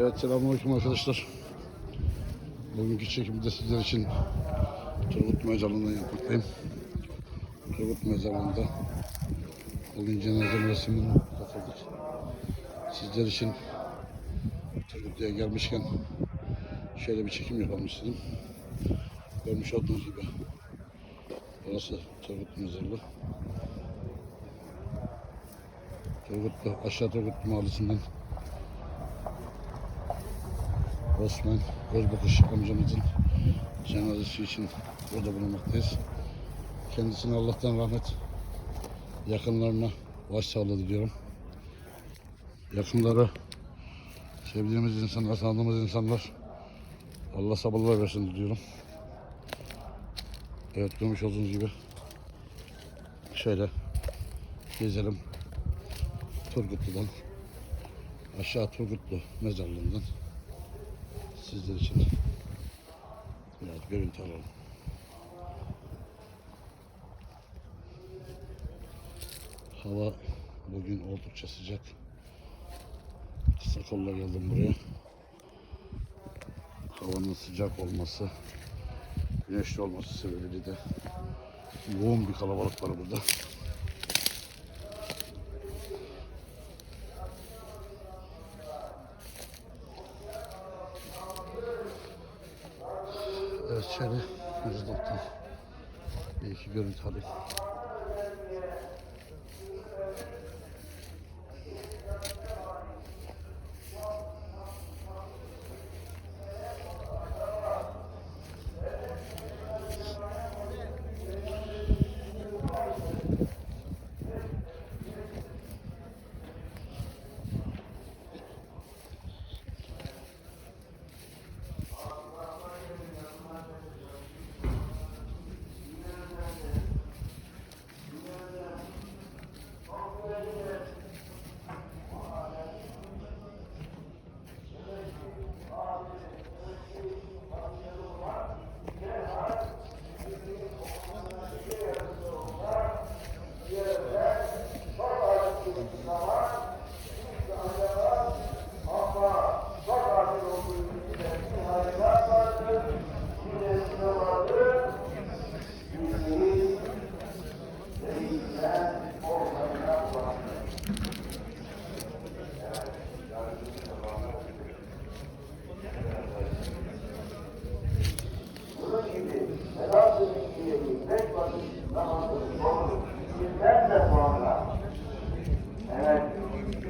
Evet selamünaleyküm arkadaşlar. Bugünkü çekimde sizler için Turgut Mezarlığı'ndan yapmaktayım. Turgut Mezarlığı'nda bugün cenaze merasimine katıldık. Sizler için Turgutlu'ya gelmişken şöyle bir çekim yapalım istedim. Görmüş olduğunuz gibi burası Turgut Mezarlığı. Turgutlu, aşağı Turgutlu mahallesinden Osman Gözbakış amcamızın cenazesi için burada bulunmaktayız. Kendisine Allah'tan rahmet, yakınlarına başsağlığı diliyorum. Yakınları, sevdiğimiz insanlar, tanıdığımız insanlar Allah sabırlar versin diliyorum. Evet görmüş olduğunuz gibi şöyle gezelim Turgutlu'dan aşağı Turgutlu mezarlığından sizler için biraz görüntü alalım. Hava bugün oldukça sıcak. Kısa kolla geldim buraya. Havanın sıcak olması, güneşli olması sebebiyle de yoğun bir kalabalık var burada. Evet şöyle yüzlükten bir iki görüntü alayım.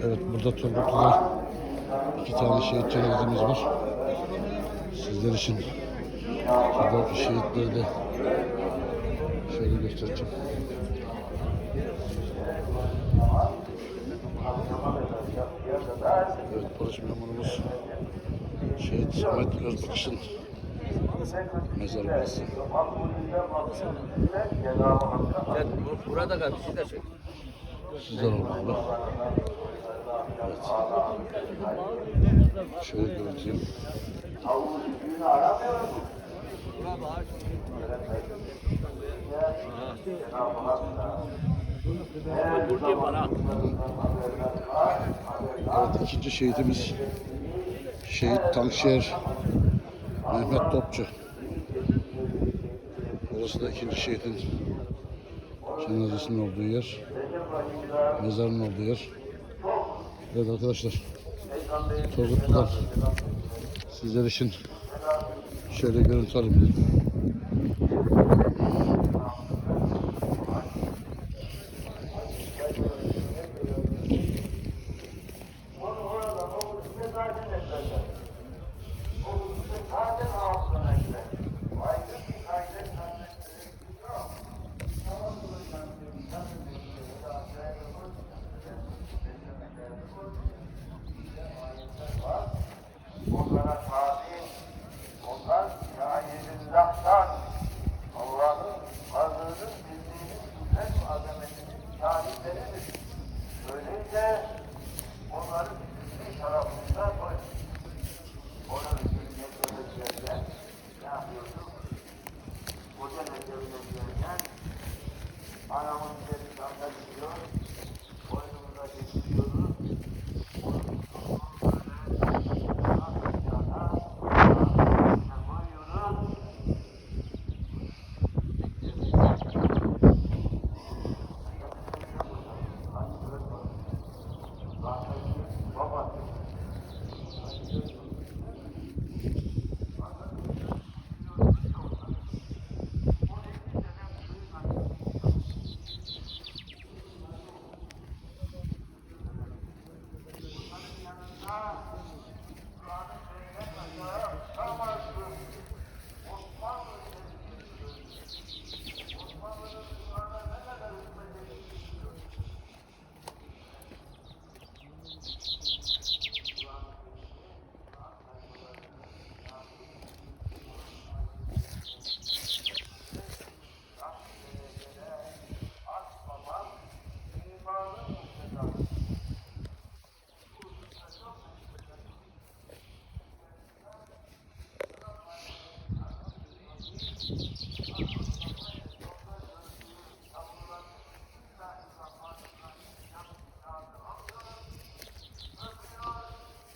Evet burada Turgutlu'da iki tane şehit cenazemiz var. Sizler için buradaki şehitleri de şöyle göstereceğim. Evet polis memurumuz şehit Samet Gözbakış'ın mezarı burası. Burada bizi de çek. Sizler olmalı. Şöyle bana. Evet ikinci şehidimiz Şehit Tankşehir Mehmet Topçu. Burası da ikinci şehidin cenazesinin olduğu yer. Mezarın olduğu yer. Evet arkadaşlar. Turgutlu'dan sizler için şöyle görüntü alayım dedim. onlara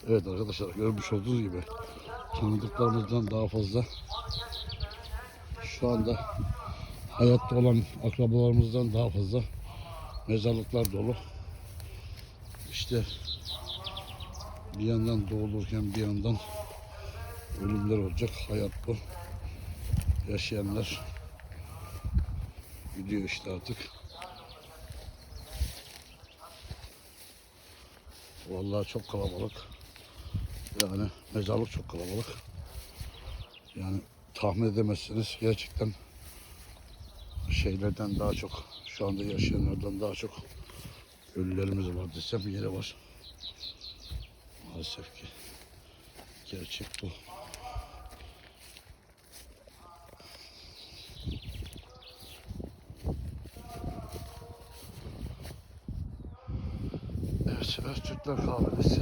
Evet arkadaşlar görmüş olduğunuz gibi tanıdıklarımızdan daha fazla şu anda hayatta olan akrabalarımızdan daha fazla mezarlıklar dolu. İşte bir yandan doğulurken bir yandan ölümler olacak. Hayat bu. Yaşayanlar gidiyor işte artık. Vallahi çok kalabalık. Yani mezarlık çok kalabalık. Yani tahmin edemezsiniz gerçekten şeylerden daha çok şu anda yaşayanlardan daha çok ölülerimiz var desem yeri var. Maalesef ki gerçek bu. Evet, Öztürkler kahvesi.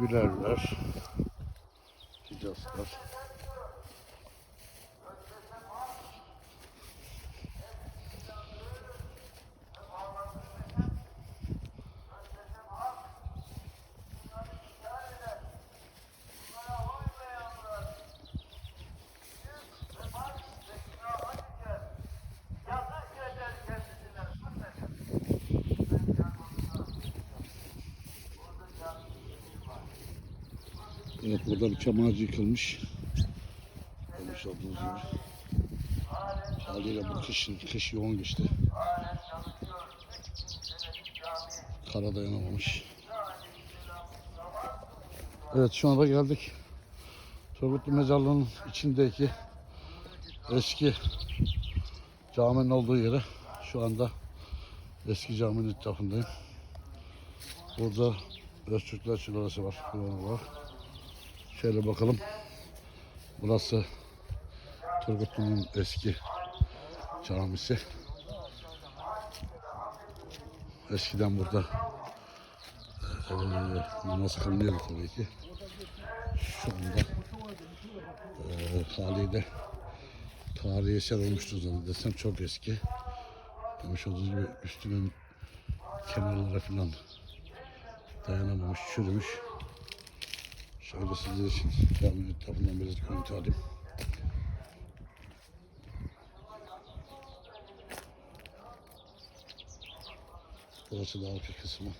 Gülerler. Evet burada bir çam ağacı yıkılmış. Görmüş olduğunuz gibi. Haliyle bu kışın, kış yoğun geçti. Kara dayanamamış. Evet şu anda geldik. Turgutlu Mezarlığı'nın içindeki eski caminin olduğu yere. Şu anda eski caminin etrafındayım. Burada Öztürkler Çırası var. Var. Şöyle bakalım. Burası Turgutlu'nun eski camisi. Eskiden burada eee namaz kılınıyordu tabii ki. Şu anda eee haliyle tarihi eser olmuştur zannedersem çok eski. Görmüş olduğunuz gibi üstünün kenarları falan dayanamamış, çürümüş. Şöyle sizler için caminin etrafından biraz görüntü alayım. Burası da arka kısmı.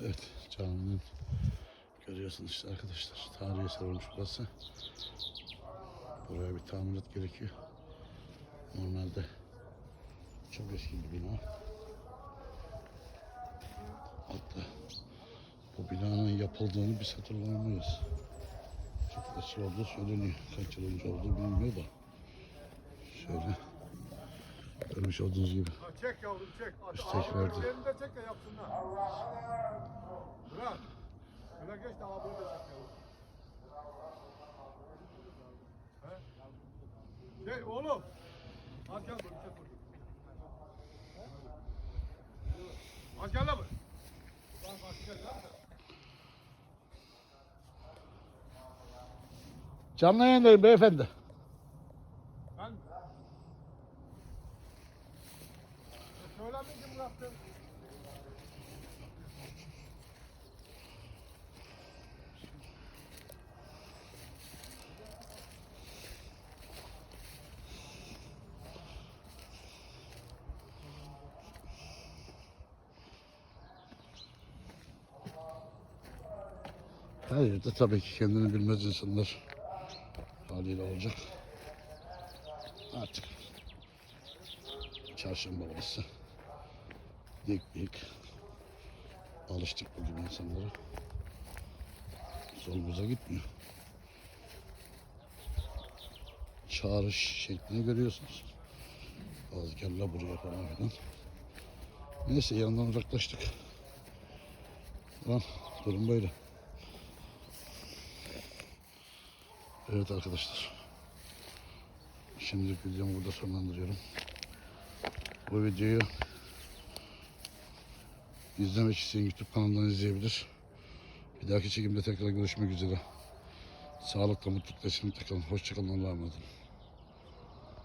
Evet, caminin görüyorsunuz işte arkadaşlar. Tarihi eser olmuş burası. Buraya bir tamirat gerekiyor. Normalde çok eski bir bina. Hatta bu binanın yapıldığını biz hatırlayamayız. Çok eski olduğu söyleniyor. Kaç yıl önce olduğu bilinmiyor da. Şöyle görmüş olduğunuz gibi. Çek yavrum çek. Üstek verdi. Elini de çek de yapsınlar. Bırak. Şöyle geç de abi de çek yavrum. Şey oğlum. Canlı yayındayım beyefendi. Her yerde tabii ki kendini bilmez insanlar haliyle olacak. Artık çarşamba burası. Dik dik. Alıştık bu gibi insanlara. Zorumuza gitmiyor. Çağrış şeklini görüyorsunuz. Az gel la buraya falan filan. Neyse yanından uzaklaştık. Lan durum böyle. Evet arkadaşlar. Şimdilik videomu burada sonlandırıyorum. Bu videoyu izlemek isteyen YouTube kanalından izleyebilir. Bir dahaki çekimde tekrar görüşmek üzere. Sağlıkla, mutlulukla, şimdilik kalın. Hoşçakalın. Allah'a emanet olun.